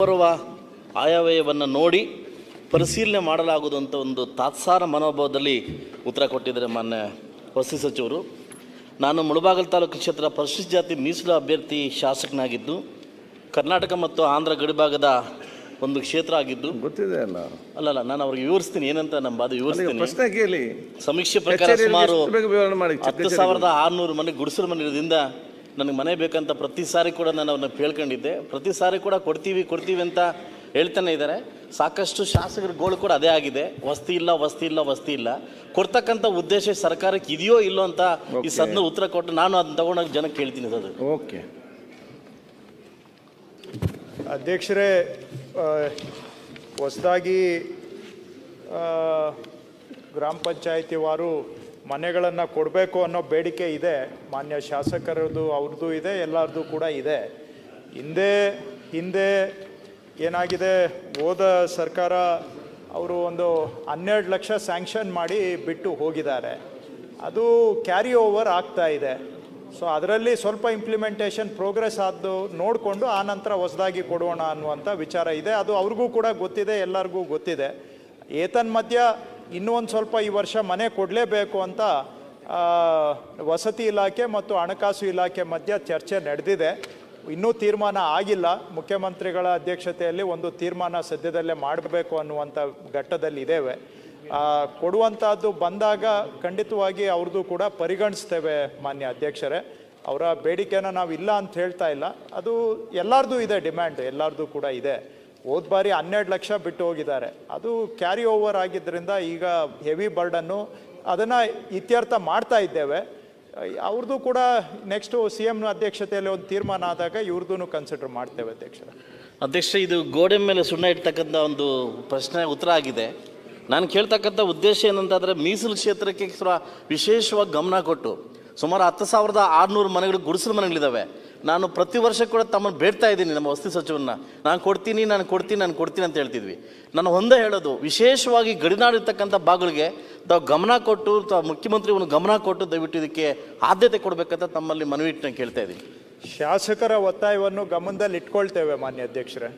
ಗೌರವ ಆಯವ್ಯಯವನ್ನು ನೋಡಿ ಪರಿಶೀಲನೆ ಮಾಡಲಾಗುವುದು ಅಂತ ಒಂದು ತಾತ್ಸಾರ ಮನೋಭಾವದಲ್ಲಿ ಉತ್ತರ ಕೊಟ್ಟಿದ್ದಾರೆ ಮಾನ್ಯ ವಸತಿ ಸಚಿವರು. ನಾನು ಮುಳಬಾಗಲ್ ತಾಲೂಕು ಕ್ಷೇತ್ರ ಪರಿಶಿಷ್ಟ ಜಾತಿ ಮೀಸಲು ಅಭ್ಯರ್ಥಿ ಶಾಸಕನಾಗಿದ್ದು ಕರ್ನಾಟಕ ಮತ್ತು ಆಂಧ್ರ ಗಡಿಭಾಗದ ಒಂದು ಕ್ಷೇತ್ರ ಆಗಿದ್ದು. ಗೊತ್ತಿದೆ ಅಲ್ಲ. ಅಲ್ಲಲ್ಲ ನಾನು ಅವ್ರಿಗೆ ವಿವರಿಸ್ತೀನಿ ಏನಂತ ನಮ್ಮ ಬಾಧೆ ವಿವರಿಸ್ತೀನಿ. ಪ್ರಶ್ನೆ ಕೇಳಿ. ಸಮೀಕ್ಷೆ ಪ್ರಕಾರ ಸುಮಾರು ಹತ್ತು ಸಾವಿರದ ಆರುನೂರು ಮನೆ ಗುಡಿಸಲು ಮನೆ ಇರೋದ್ರಿಂದ ನನಗೆ ಮನೆ ಬೇಕಂತ ಪ್ರತಿ ಸಾರಿ ಕೂಡ ನಾನು ಅವ್ರನ್ನ ಕೇಳ್ಕೊಂಡಿದ್ದೆ ಪ್ರತಿ ಸಾರಿ ಕೂಡ ಕೊಡ್ತೀವಿ ಕೊಡ್ತೀವಿ ಅಂತ ಹೇಳ್ತಾನೆ ಇದ್ದಾರೆ. ಸಾಕಷ್ಟು ಶಾಸಕರ ಗೋಳು ಕೂಡ ಅದೇ ಆಗಿದೆ. ವಸ್ತಿ ಇಲ್ಲ ವಸ್ತಿ ಇಲ್ಲ ವಸ್ತಿ ಇಲ್ಲ. ಕೊಡ್ತಕ್ಕಂಥ ಉದ್ದೇಶ ಸರ್ಕಾರಕ್ಕೆ ಇದೆಯೋ ಇಲ್ಲೋ ಅಂತ ಈ ಸದ್ನ ಉತ್ತರ ಕೊಟ್ಟು ನಾನು ಅದನ್ನ ತಗೊಂಡೋಗಿ ಜನಕ್ಕೆ ಕೇಳ್ತೀನಿ ಅದು ಓಕೆ ಅಧ್ಯಕ್ಷರೇ ಹೊಸದಾಗಿ ಗ್ರಾಮ ಪಂಚಾಯತಿ ವಾರು ಮನೆಗಳನ್ನು ಕೊಡಬೇಕು ಅನ್ನೋ ಬೇಡಿಕೆ ಇದೆ. ಮಾನ್ಯ ಶಾಸಕರದ್ದು, ಅವ್ರದ್ದು ಇದೆ ಎಲ್ಲರದ್ದು ಕೂಡ ಇದೆ. ಹಿಂದೆ ಹಿಂದೆ ಏನಾಗಿದೆ, ಹೋದ ಸರ್ಕಾರ ಅವರು ಒಂದು ಹನ್ನೆರಡು ಲಕ್ಷ ಸ್ಯಾಂಕ್ಷನ್ ಮಾಡಿ ಬಿಟ್ಟು ಹೋಗಿದ್ದಾರೆ. ಅದು ಕ್ಯಾರಿ ಓವರ್ ಆಗ್ತಾ ಇದೆ. ಸೊ ಅದರಲ್ಲಿ ಸ್ವಲ್ಪ ಇಂಪ್ಲಿಮೆಂಟೇಷನ್ ಪ್ರೋಗ್ರೆಸ್ ಆದ್ದು ನೋಡಿಕೊಂಡು ಆ ನಂತರ ಹೊಸದಾಗಿ ಕೊಡೋಣ ಅನ್ನುವಂಥ ವಿಚಾರ ಇದೆ. ಅದು ಅವ್ರಿಗೂ ಕೂಡ ಗೊತ್ತಿದೆ, ಎಲ್ಲರಿಗೂ ಗೊತ್ತಿದೆ. ಏತನ್ಮಧ್ಯ ಇನ್ನೂ ಒಂದು ಸ್ವಲ್ಪ ಈ ವರ್ಷ ಮನೆ ಕೊಡಲೇಬೇಕು ಅಂತ ವಸತಿ ಇಲಾಖೆ ಮತ್ತು ಹಣಕಾಸು ಇಲಾಖೆ ಮಧ್ಯೆ ಚರ್ಚೆ ನಡೆದಿದೆ. ಇನ್ನೂ ತೀರ್ಮಾನ ಆಗಿಲ್ಲ. ಮುಖ್ಯಮಂತ್ರಿಗಳ ಅಧ್ಯಕ್ಷತೆಯಲ್ಲಿ ಒಂದು ತೀರ್ಮಾನ ಸದ್ಯದಲ್ಲೇ ಮಾಡಬೇಕು ಅನ್ನುವಂಥ ಘಟ್ಟದಲ್ಲಿ ಇದ್ದೇವೆ. ಕೊಡುವಂಥದ್ದು ಬಂದಾಗ ಖಂಡಿತವಾಗಿ ಅವ್ರದ್ದು ಕೂಡ ಪರಿಗಣಿಸ್ತೇವೆ ಮಾನ್ಯ ಅಧ್ಯಕ್ಷರೇ. ಅವರ ಬೇಡಿಕೆನ ನಾವು ಇಲ್ಲ ಅಂತ ಹೇಳ್ತಾ ಇಲ್ಲ. ಅದು ಎಲ್ಲರದ್ದು ಇದೆ ಡಿಮ್ಯಾಂಡ್ ಎಲ್ಲರದ್ದು ಕೂಡ ಇದೆ. ಹೋದ ಬಾರಿ ಹನ್ನೆರಡು ಲಕ್ಷ ಬಿಟ್ಟು ಹೋಗಿದ್ದಾರೆ. ಅದು ಕ್ಯಾರಿ ಓವರ್ ಆಗಿದ್ದರಿಂದ ಈಗ ಹೆವಿ ಬರ್ಡನ್ನು ಅದನ್ನು ಇತ್ಯರ್ಥ ಮಾಡ್ತಾ ಇದ್ದೇವೆ. ಅವ್ರದ್ದು ಕೂಡ ನೆಕ್ಸ್ಟು ಸಿ ಎಂ ಅಧ್ಯಕ್ಷತೆಯಲ್ಲಿ ಒಂದು ತೀರ್ಮಾನ ಆದಾಗ ಇವ್ರದ್ದು ಕನ್ಸಿಡರ್ ಮಾಡ್ತೇವೆ ಅಧ್ಯಕ್ಷ ಅಧ್ಯಕ್ಷ ಇದು ಗೋಡೆ ಮೇಲೆ ಸುಣ್ಣ ಇಡ್ತಕ್ಕಂಥ ಒಂದು ಪ್ರಶ್ನೆ ಉತ್ತರ ಆಗಿದೆ. ನಾನು ಕೇಳ್ತಕ್ಕಂಥ ಉದ್ದೇಶ ಏನಂತಂದರೆ ಮೀಸಲು ಕ್ಷೇತ್ರಕ್ಕೆ ವಿಶೇಷವಾಗಿ ಗಮನ ಕೊಟ್ಟು, ಸುಮಾರು ಹತ್ತು ಸಾವಿರದ ಆರುನೂರು ಮನೆಗಳು ಗುಡಿಸಲು ಮನೆಗಳಿದ್ದಾವೆ ನಾನು ಪ್ರತಿ ವರ್ಷ ಕೂಡ ತಮ್ಮನ್ನು ಬೇಡ್ತಾ ಇದ್ದೀನಿ ನಮ್ಮ ವಸತಿ ಸಚಿವನ್ನ ನಾನು ಕೊಡ್ತೀನಿ ನಾನು ಕೊಡ್ತೀನಿ ನಾನು ಕೊಡ್ತೀನಿ ಅಂತ ಹೇಳ್ತಿದ್ವಿ. ನಾನು ಒಂದೇ ಹೇಳೋದು, ವಿಶೇಷವಾಗಿ ಗಡಿನಾಡಿರ್ತಕ್ಕಂಥ ಭಾಗಗಳಿಗೆ ತಾವು ಗಮನ ಕೊಟ್ಟು, ತಾವು ಮುಖ್ಯಮಂತ್ರಿ ಒಂದು ಗಮನ ಕೊಟ್ಟು ದಯವಿಟ್ಟು ಇದಕ್ಕೆ ಆದ್ಯತೆ ಕೊಡಬೇಕಂತ ತಮ್ಮಲ್ಲಿ ಮನವಿ ಇಟ್ಟು ನಾನು ಕೇಳ್ತಾ ಇದ್ದೀನಿ. ಶಾಸಕರ ಒತ್ತಾಯವನ್ನು ಗಮನದಲ್ಲಿ ಇಟ್ಕೊಳ್ತೇವೆ ಮಾನ್ಯ ಅಧ್ಯಕ್ಷರೇ.